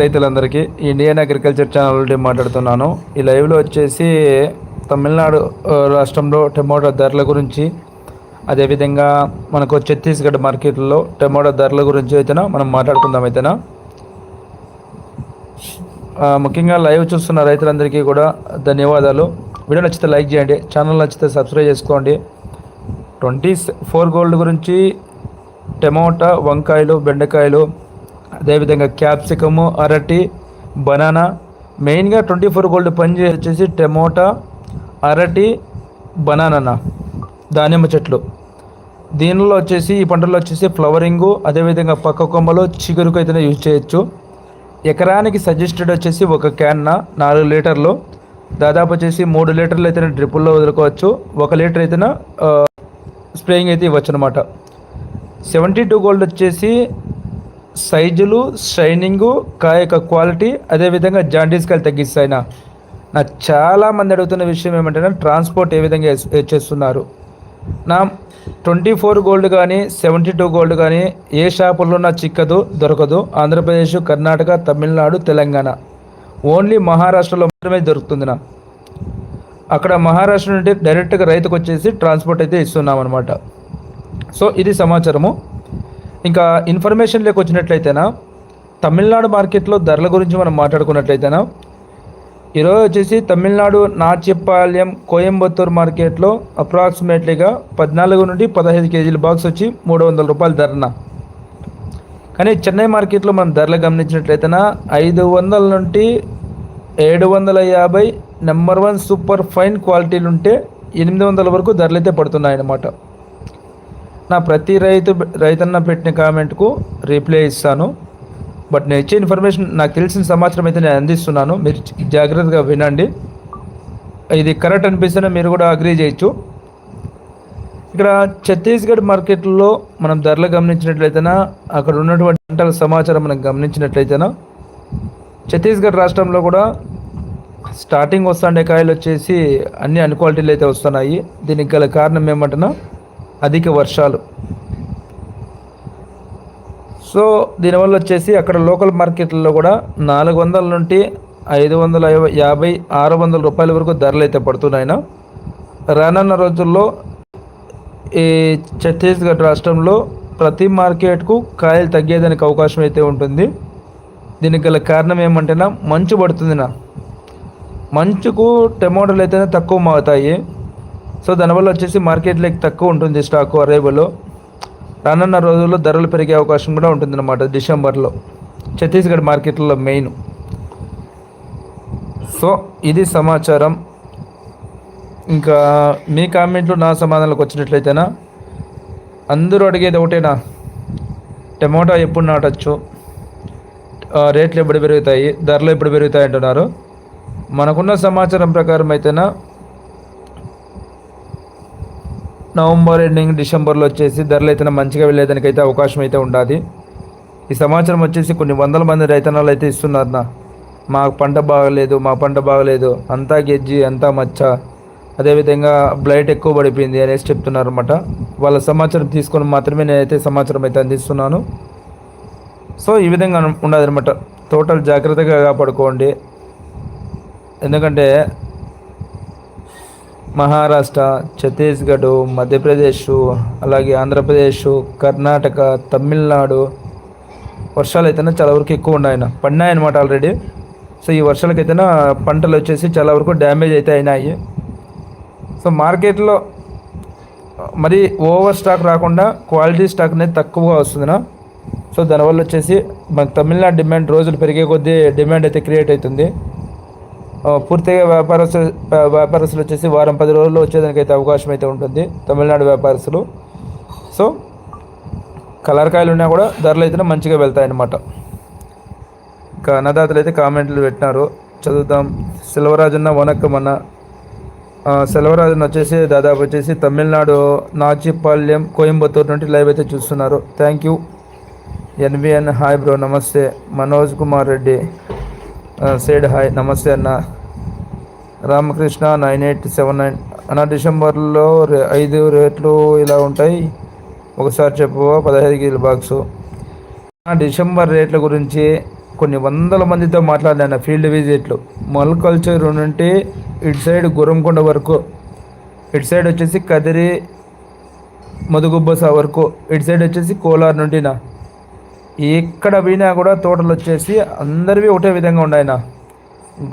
రైతులందరికీ Indian agriculture channel నుండి మాట్లాడుతున్నాను. ఈ లైవ్లో వచ్చేసి తమిళనాడు రాష్ట్రంలో టమోటా ధరల గురించి అదేవిధంగా మనకు ఛత్తీస్గఢ్ మార్కెట్లో టమోటా ధరల గురించి అయితేనా మనం మాట్లాడుకుందాం అయితేనా? ముఖ్యంగా లైవ్ చూస్తున్న రైతులందరికీ కూడా ధన్యవాదాలు. వీడియో నచ్చితే లైక్ చేయండి ఛానల్ నచ్చితే సబ్స్క్రైబ్ చేసుకోండి. ట్వంటీ ఫోర్ గోల్డ్ గురించి టమోటా వంకాయలు బెండకాయలు అదేవిధంగా క్యాప్సికము అరటి బనానా మెయిన్గా ట్వంటీ ఫోర్ గోల్డ్ పని వచ్చేసి టమోటా అరటి బనానా దానిమ్మ చెట్లు. దీనిలో వచ్చేసి ఈ పంటలో వచ్చేసి ఫ్లవరింగు అదేవిధంగా పక్క కొమ్మలు చిగురుకు అయితే యూజ్ చేయొచ్చు. ఎకరానికి సజెస్టెడ్ వచ్చేసి ఒక క్యాన్న నాలుగు లీటర్లు. దాదాపు వచ్చేసి మూడు లీటర్లు అయితే డ్రిప్పుల్లో వదులుకోవచ్చు. ఒక లీటర్ అయితే స్ప్రేయింగ్ అయితే ఇవ్వచ్చు అనమాట సెవెంటీ టూ గోల్డ్ వచ్చేసి సైజులు షైనింగు కాయ యొక్క క్వాలిటీ అదేవిధంగా జాండీస్ కాయలు తగ్గిస్తాయి నా చాలామంది అడుగుతున్న విషయం ఏమంటే ట్రాన్స్పోర్ట్ ఏ విధంగా చేస్తున్నారు? నా ట్వంటీ ఫోర్ గోల్డ్ కానీ సెవెంటీ టూ గోల్డ్ కానీ ఏ షాపుల్లో నా చిక్కదు దొరకదు. ఆంధ్రప్రదేశ్ కర్ణాటక తమిళనాడు తెలంగాణ. ఓన్లీ మహారాష్ట్రలో మాత్రమే దొరుకుతుంది నా. అక్కడ మహారాష్ట్ర నుండి డైరెక్ట్గా రైతుకు వచ్చేసి ట్రాన్స్పోర్ట్ అయితే ఇస్తున్నాం అనమాట సో ఇది సమాచారము. ఇంకా ఇన్ఫర్మేషన్ లేక వచ్చినట్లయితేనా తమిళనాడు మార్కెట్లో ధరల గురించి మనం మాట్లాడుకున్నట్లయితేనా ఈరోజు వచ్చేసి తమిళనాడు నాచిపాల్యం కోయంబత్తూర్ మార్కెట్లో అప్రాక్సిమేట్లీగా పద్నాలుగు నుండి పదహైదు కేజీల బాక్స్ వచ్చి మూడు వందల రూపాయల ధరన. కానీ చెన్నై మార్కెట్లో మనం ధరలు గమనించినట్లయితేనా ఐదు వందల నుండి ఏడు వందల యాభై నెంబర్ వన్ సూపర్ ఫైన్ క్వాలిటీలు ఉంటే ఎనిమిది వందల వరకు ధరలు అయితే పడుతున్నాయన్నమాట. నా ప్రతి రైతు రైతన్న పెట్టిన కామెంట్కు రిప్లై ఇస్తాను. బట్ నేను ఇచ్చే ఇన్ఫర్మేషన్ నాకు తెలిసిన సమాచారం అయితే నేను అందిస్తున్నాను. మీరు జాగ్రత్తగా వినండి. ఇది కరెక్ట్ అనిపిస్తేనే మీరు కూడా అగ్రీ చేయొచ్చు. ఇక్కడ ఛత్తీస్గఢ్ మార్కెట్లో మనం ధరలు గమనించినట్లయితేనా అక్కడ ఉన్నటువంటి పంటల సమాచారం మనం గమనించినట్లయితేనా ఛత్తీస్గఢ్ రాష్ట్రంలో కూడా స్టార్టింగ్ వస్తుండే కాయలు వచ్చేసి అన్ని అన్క్వాలిటీలు అయితే వస్తున్నాయి. దీనికి గల కారణం ఏమంటున్నా అధిక వర్షాలు. సో దీనివల్ల వచ్చేసి అక్కడ లోకల్ మార్కెట్లలో కూడా నాలుగు వందల నుండి ఐదు వందల యాభై ఆరు వందల రూపాయల వరకు ధరలు అయితే పడుతున్నాయినా. రానున్న రోజుల్లో ఈ ఛత్తీస్గఢ్ రాష్ట్రంలో ప్రతి మార్కెట్కు కాయలు తగ్గేదానికి అవకాశం అయితే ఉంటుంది. దీనికి గల కారణం ఏమంటేనా మంచు పడుతుందినా. మంచుకు టమోటాలు అయితే తక్కువ మాగుతాయి. సో దానివల్ల వచ్చేసి మార్కెట్లోకి తక్కువ ఉంటుంది స్టాకు అరైవల్లో రానున్న రోజుల్లో ధరలు పెరిగే అవకాశం కూడా ఉంటుందన్నమాట డిసెంబర్లో. ఛత్తీస్గఢ్ మార్కెట్లో మెయిన్. సో ఇది సమాచారం. ఇంకా మీ కామెంట్లు నా సమాధానాలకు వచ్చినట్లయితేనా? అందరూ అడిగేది ఒకటేనా? టమోటా ఎప్పుడు నాటచ్చు? రేట్లు ఎప్పుడు పెరుగుతాయి? ధరలు ఎప్పుడు పెరుగుతాయి అంటున్నారు. మనకున్న సమాచారం ప్రకారం అయితేనా? నవంబర్ ఎండింగ్ డిసెంబర్లో వచ్చేసి ధరలు అయితే మంచిగా వెళ్ళేదానికైతే అవకాశం అయితే ఉండాలి ఈ సమాచారం వచ్చేసి కొన్ని వందల మంది రైతనాలు అయితే ఇస్తున్నారు అన్న. మా పంట బాగలేదు మా పంట బాగలేదు అంతా గెజ్జి అంతా మచ్చ. అదేవిధంగా బ్లైట్ ఎక్కువ పడిపోయింది అనేసి చెప్తున్నారు అనమాట వాళ్ళ సమాచారం తీసుకొని మాత్రమే నేనైతే సమాచారం అయితే అందిస్తున్నాను. సో ఈ విధంగా ఉండదనమాట టోటల్ జాగ్రత్తగా కాపాడుకోండి. ఎందుకంటే మహారాష్ట్ర ఛత్తీస్గఢ్ మధ్యప్రదేశ్ అలాగే ఆంధ్రప్రదేశ్ కర్ణాటక తమిళనాడు వర్షాలు అయితేనే చాలా వరకు ఎక్కువ ఉన్నాయి పడినాయన్నమాట ఆల్రెడీ సో ఈ వర్షాలకైతేనే పంటలు వచ్చేసి చాలా వరకు డ్యామేజ్ అయితే అయినాయి. సో మార్కెట్లో మరి ఓవర్ స్టాక్ రాకుండా క్వాలిటీ స్టాక్ అనేది తక్కువగా వస్తుందినా. సో దానివల్ల వచ్చేసి మన తమిళనాడు డిమాండ్ రోజులు పెరిగే కొద్దీ డిమాండ్ అయితే క్రియేట్ అవుతుంది. పూర్తిగా వ్యాపారస్తు వ్యాపారస్తులు వచ్చేసి వారం పది రోజుల్లో వచ్చేదానికి అయితే అవకాశం అయితే ఉంటుంది తమిళనాడు వ్యాపారస్తులు. సో కలర్కాయలు ఉన్నా కూడా ధరలు అయితే మంచిగా వెళ్తాయన్నమాట. ఇంకా అన్నదాతలు అయితే కామెంట్లు పెట్టినారు. చదువుతాం సెలవరాజన్న వనక్కమన్న సెలవరాజన్ వచ్చేసి దాదాపు వచ్చేసి తమిళనాడు నాచిపాల్యం కోయంబత్తూరు నుండి లైవ్ అయితే చూస్తున్నారు. Thank you. NVN hi bro namaste. Manoj Kumar Reddy. Said hi namaste అన్న. Ramakrishna nine eight seven nine. అన్న డిసెంబర్లో ఐదు రేట్లు ఇలా ఉంటాయి. ఒకసారి చెప్పు పదహైదు కేజీల బాక్సు డిసెంబర్ రేట్ల గురించి కొన్ని వందల మందితో మాట్లాడినా ఫీల్డ్ విజిట్లు మొలకల్చర్ నుండి ఇటు సైడ్ గురంకొండ వరకు. ఇటు సైడ్ వచ్చేసి కదిరి మధుగుబ్బస వరకు. ఇటు సైడ్ వచ్చేసి కోలార్ నుండి నా. ఎక్కడ పోయినా కూడా తోటలు వచ్చేసి అందరివి ఒకటే విధంగా ఉన్నాయన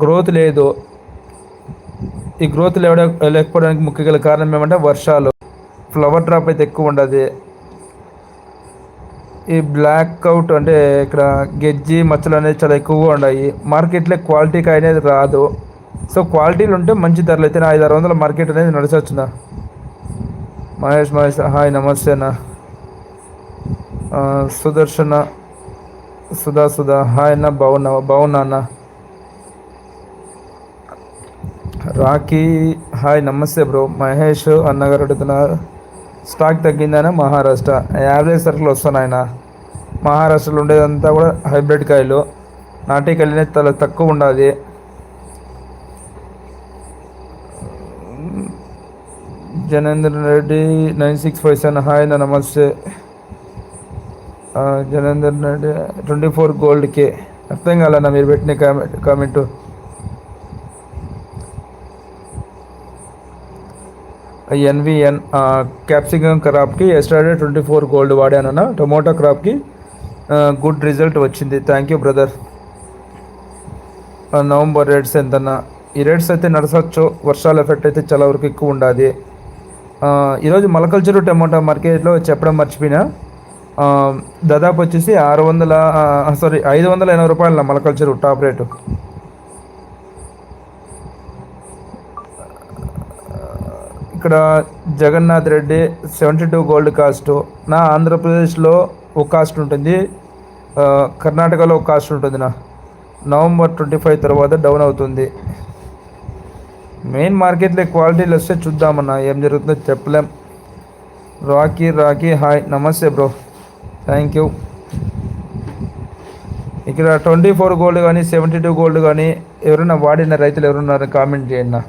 గ్రోత్ లేదు. ఈ గ్రోత్ లేవడ లేకపోవడానికి ముఖ్య గల కారణం ఏమంటే వర్షాలు. ఫ్లవర్ డ్రాప్ అయితే ఎక్కువ ఉండదు. ఈ బ్లాక్ అవుట్ అంటే ఇక్కడ గెజ్జి మచ్చలు అనేది చాలా ఎక్కువగా ఉన్నాయి. మార్కెట్లో క్వాలిటీకి అనేది రాదు. సో క్వాలిటీలు ఉంటే మంచి ధరలు. అయితే ఐదు ఆరు వందల మార్కెట్ అనేది నడిచొచ్చునా? మహేష్ మహేష్ హాయ్ నమస్తే అన్నా. సుదర్శన సుధా సుధా హాయ్ అన్న బాగున్నావా బాగున్నా అన్న రాఖీ హాయ్ నమస్తే బ్రో. మహేష్ అన్నగారు అడుగుతున్నారు స్టాక్ తగ్గిందనే మహారాష్ట్ర. యావరేజ్ సరుకులు వస్తున్నాయన మహారాష్ట్రలో ఉండేదంతా కూడా హైబ్రిడ్ కాయలు. నాటికల్లినే చాలా తక్కువ ఉండాలి. Janendra Reddy nine six five seven. Hi namaste. Janender twenty four గోల్డ్కి అర్థం కాలన్నా మీరు పెట్టిన కామెంట్? కామెంటు ఎన్విఎన్ క్యాప్సికమ్ క్రాప్కి ఎస్టర్డే ట్వంటీ ఫోర్ గోల్డ్ వాడానన్న. టొమాటో క్రాప్కి గుడ్ రిజల్ట్ వచ్చింది. Thank you brother. November rates ఎంతన్న? ఈ రేట్స్ అయితే నడసవచ్చు వర్షాల ఎఫెక్ట్ అయితే చాలా వరకు ఎక్కువ ఉండాలి ఈరోజు మలకల్చరు టమాటా మార్కెట్లో చెప్పడం మర్చిపోయినా. దాదాపు వచ్చేసి ఆరు వందల సారీ ఐదు వందల ఎనభై రూపాయల మలకల్చరు టాప్ రేటు. ఇక్కడ Jagannath Reddy seventy two gold cost. నా ఆంధ్రప్రదేశ్లో ఒక కాస్ట్ ఉంటుంది. కర్ణాటకలో ఒక కాస్ట్ ఉంటుంది నా. నవంబర్ ట్వంటీ ఫైవ్ తర్వాత డౌన్ అవుతుంది. మెయిన్ మార్కెట్లో క్వాలిటీలు వస్తే చూద్దామన్నా ఏం జరుగుతుందో చెప్పలేం. Rocky Rocky hi namaste bro. Thank you ఇక్కడ ట్వంటీ ఫోర్ గోల్డ్ కానీ సెవెంటీ టూ గోల్డ్ కానీ ఎవరైనా వాడిన రైతులు ఎవరున్నారో కామెంట్ చేయండి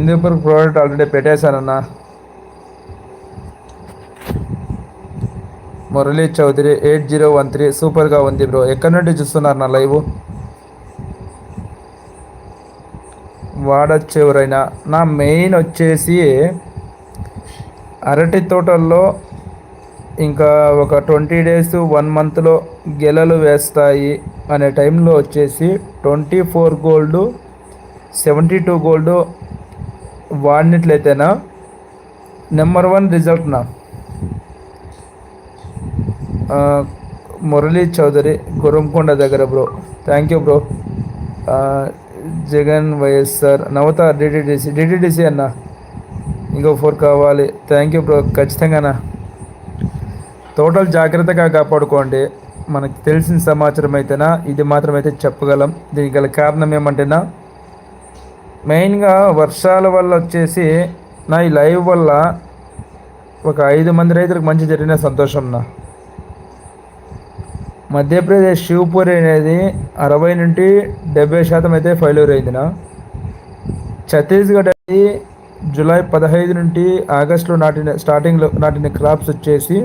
Hindupur product already పెట్టేశానన్నా. Murali Chowdary eight zero one three సూపర్గా ఉంది బ్రో. ఎక్కడి నుండి చూస్తున్నారు నా లైవ్ వాడచ్చు ఎవరైనా నా మెయిన్ వచ్చేసి అరటి తోటల్లో ఇంకా ఒక ట్వంటీ డేస్ వన్ మంత్లో గెలలు వేస్తాయి అనే టైంలో వచ్చేసి twenty four gold seventy two gold వాడినట్లయితేనా? Number one result నా. మురళీ చౌదరి గురంకొండ దగ్గర bro thank you bro Jagan YSR Navata DTDC DTDC అన్న. ఇంకో ఫోర్ కావాలి. థ్యాంక్ యూ బ్రో ఖచ్చితంగానా? టోటల్ జాగ్రత్తగా కాపాడుకోండి. మనకు తెలిసిన సమాచారం అయితేనా? ఇది మాత్రమైతే చెప్పగలం. దీనికి గల కారణం ఏమంటేనా? మెయిన్గా వర్షాల వల్ల వచ్చేసి నా ఈ లైవ్ వల్ల ఒక ఐదు మంది రైతులకు మంచి జరిగిన సంతోషం నా. మధ్యప్రదేశ్ శివపూరి అనేది అరవై నుండి డెబ్బై శాతం అయితే ఫెయిల్యూర్ అయిందినా ఛత్తీస్గఢ్ అనేది జూలై పదహైదు నుండి ఆగస్టులో నాటిన స్టార్టింగ్లో నాటిన క్రాప్స్ వచ్చేసి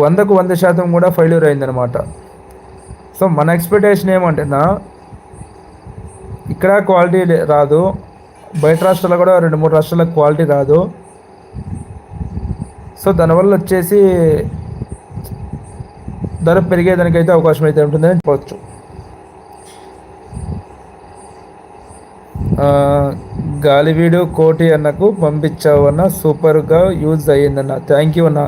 వందకు వంద శాతం కూడా ఫెయిల్యూర్ అయిందనమాట సో మన ఎక్స్పెక్టేషన్ ఏమంటేనా ఇక్కడ క్వాలిటీ రాదు. బయట రాష్ట్రాల్లో కూడా రెండు మూడు రాష్ట్రాలకు క్వాలిటీ రాదు. సో దానివల్ల వచ్చేసి ధర పెరిగేదానికైతే అవకాశం అయితే ఉంటుందని చెప్పవచ్చు. గాలివీడు కోటి అన్నకు పంపించావు అన్న సూపర్గా యూజ్ అయ్యిందన్న. థ్యాంక్ యూ అన్న.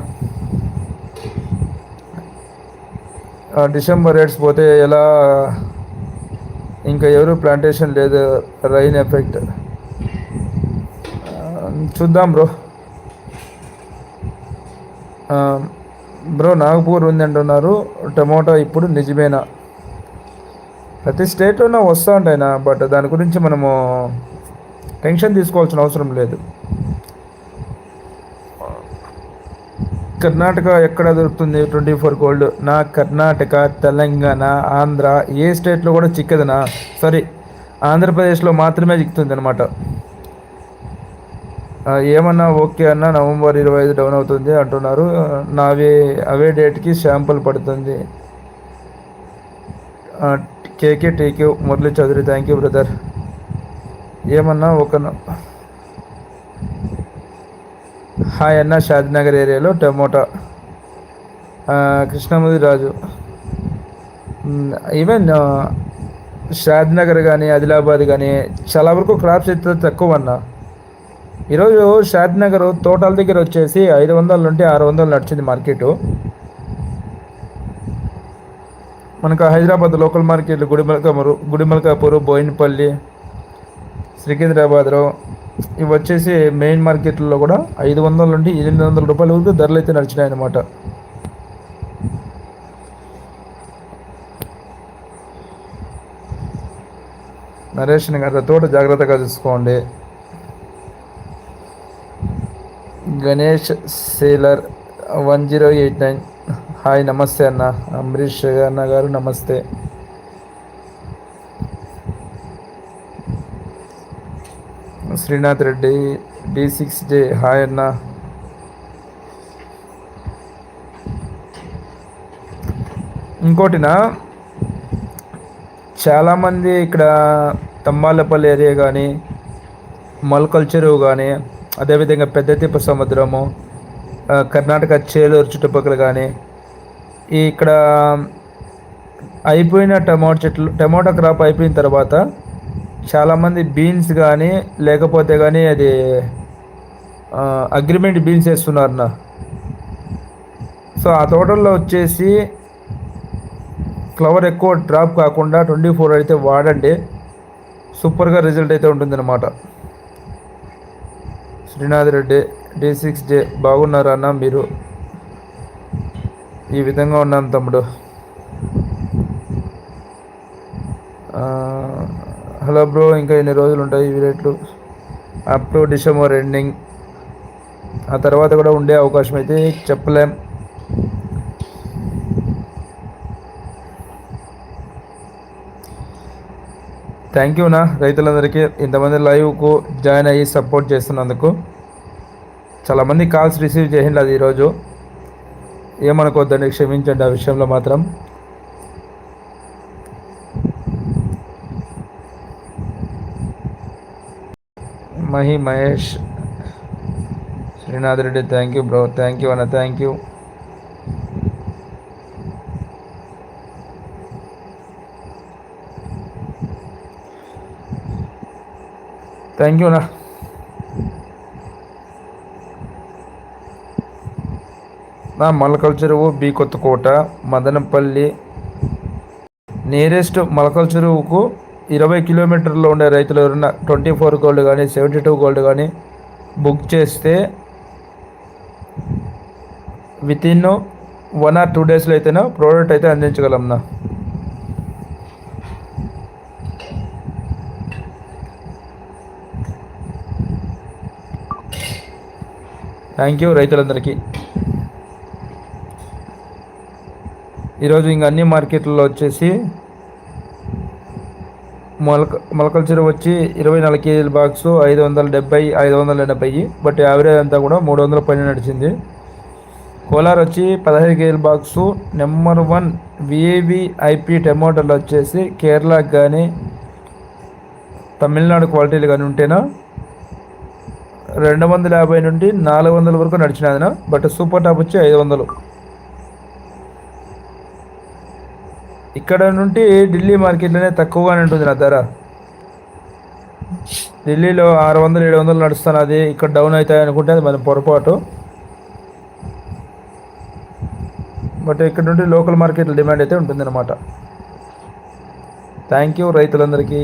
డిసెంబర్ రేట్స్ పోతే ఎలా ఇంకా ఎవరు ప్లాంటేషన్ లేదు రైన్ ఎఫెక్ట్ చూద్దాం బ్రో. బ్రో నాగపూర్ ఉంది అంటున్నారు టమోటా ఇప్పుడు నిజమేనా? ప్రతి స్టేట్లోనే వస్తూ ఉంటాయినా బట్ దాని గురించి మనము టెన్షన్ తీసుకోవాల్సిన అవసరం లేదు. కర్ణాటక ఎక్కడ దొరుకుతుంది? Twenty four gold. నా కర్ణాటక తెలంగాణ ఆంధ్ర ఏ స్టేట్లో కూడా చిక్కదనా? సారీ ఆంధ్రప్రదేశ్లో మాత్రమే చిక్కుతుంది అనమాట ఏమన్నా ఓకే అన్న నవంబర్ ఇరవై ఐదు డౌన్ అవుతుంది అంటున్నారు. నావి అవే డేట్కి శాంపుల్ పడుతుంది. KK TQ Murali Chowdary thank you brother. ఏమన్నా ఒక హాయ్ అన్న షాద్నగర్ ఏరియాలో టమోటా. కృష్ణమూర్తి రాజు. ఈవెన్ షాద్నగర్ కానీ ఆదిలాబాద్ కానీ చాలా వరకు క్రాప్స్ అయితే తక్కువ అన్న ఈరోజు షాద్నగర్ తోటల దగ్గర వచ్చేసి ఐదు వందల నుండి ఆరు వందలు నడిచింది మార్కెట్ మనకు హైదరాబాద్ లోకల్ మార్కెట్లు గుడిమల్కాపురు గుడిమల్కాపూరు బోయినపల్లి సికింద్రాబాద్లో ఇవి వచ్చేసి మెయిన్ మార్కెట్లో కూడా ఐదు వందల నుండి ఎనిమిది వందల రూపాయల వరకు ధరలు అయితే నడిచినాయి అన్నమాట. నరేష్ గారి తోట జాగ్రత్తగా చూసుకోండి. Ganesh sailor one zero eight nine. Hi namaste అన్న. అంబరీష్ అన్న గారు namaste. Srinath Reddy D six J. Hi అన్న. ఇంకోటినా చాలామంది ఇక్కడ తమ్మాలపల్లి ఏరియా కానీ మొలకల్ చెరువు కానీ అదేవిధంగా పెద్ద తిప్ప సముద్రము కర్ణాటక చేలూరు చుట్టుపక్కల కానీ ఇక్కడ అయిపోయిన టమాటో చెట్లు టమాటో క్రాప్ అయిపోయిన తర్వాత చాలామంది బీన్స్ కానీ లేకపోతే కానీ అది అగ్రిమెంట్ బీన్స్ వేస్తున్నారు నా సో ఆ తోటల్లో వచ్చేసి ఫ్లవర్ ఎక్కువ డ్రాప్ కాకుండా ట్వంటీ ఫోర్ అయితే వాడండి. సూపర్గా రిజల్ట్ అయితే ఉంటుందన్నమాట. Srinath Reddy D six D బాగున్నారా అన్న మీరు? ఈ విధంగా ఉన్నాను తమ్ముడు. హలో బ్రో ఇంకా ఎన్ని రోజులు ఉంటాయి ఇవి రేట్లు అప్ టు డిసెంబర్ ఎండింగ్ ఆ తర్వాత కూడా ఉండే అవకాశం అయితే చెప్పలేం. థ్యాంక్ యూ నా. రైతులందరికీ ఇంతమంది లైవ్కు జాయిన్ అయ్యి సపోర్ట్ చేస్తున్నందుకు. చాలామంది కాల్స్ రిసీవ్ చేసిండు అది ఈరోజు. ఏమనుకోవద్దండి క్షమించండి ఆ విషయంలో మాత్రం. Mahi Mahesh. Srinath Reddy thank you bro thank you అన్న థ్యాంక్ యూ థ్యాంక్ యూ అన్న. నా మలకల్ చెరువు బి కొత్తకోట మదనపల్లి. నియరెస్ట్ మలకల్ చెరువుకు ఇరవై కిలోమీటర్లో ఉండే రైతులు ఎవరైనా ట్వంటీ ఫోర్ గోల్డ్ కానీ సెవెంటీ టూ గోల్డ్ కానీ బుక్ చేస్తే వితిన్ వన్ ఆర్ టూ డేస్లో అయితేనా ప్రోడక్ట్ అయితే అందించగలంనా థ్యాంక్ యూ రైతులందరికీ. ఈరోజు ఇంక అన్ని మార్కెట్లలో వచ్చేసి మొలక మొలకల చెరువు వచ్చి ఇరవై నాలుగు కేజీల బాక్స్ ఐదు వందల డెబ్బై ఐదు వందల డెబ్బై బట్ యావరేజ్ అంతా కూడా మూడు వందల పైన నడిచింది. కోలార్ వచ్చి పదహైదు కేజీల బాక్సు నెంబర్ వన్ విఏవి ఐపీ వచ్చేసి కేరళకు కానీ తమిళనాడు క్వాలిటీలు కానీ ఉంటేనా రెండు వందల యాభై నుండి నాలుగు వందల వరకు నడిచినదినా బట్ సూపర్ టాప్ వచ్చి ఐదు వందలు. ఇక్కడ నుండి ఢిల్లీ మార్కెట్లోనే తక్కువగానే ఉంటుంది నా ధర. ఢిల్లీలో ఆరు వందలు ఏడు వందలు నడుస్తాను అది ఇక్కడ డౌన్ అవుతాయి అనుకుంటే అది మన పొరపాటు. బట్ ఇక్కడ నుండి లోకల్ మార్కెట్లో డిమాండ్ అయితే ఉంటుందన్నమాట. థ్యాంక్ యూ రైతులందరికీ.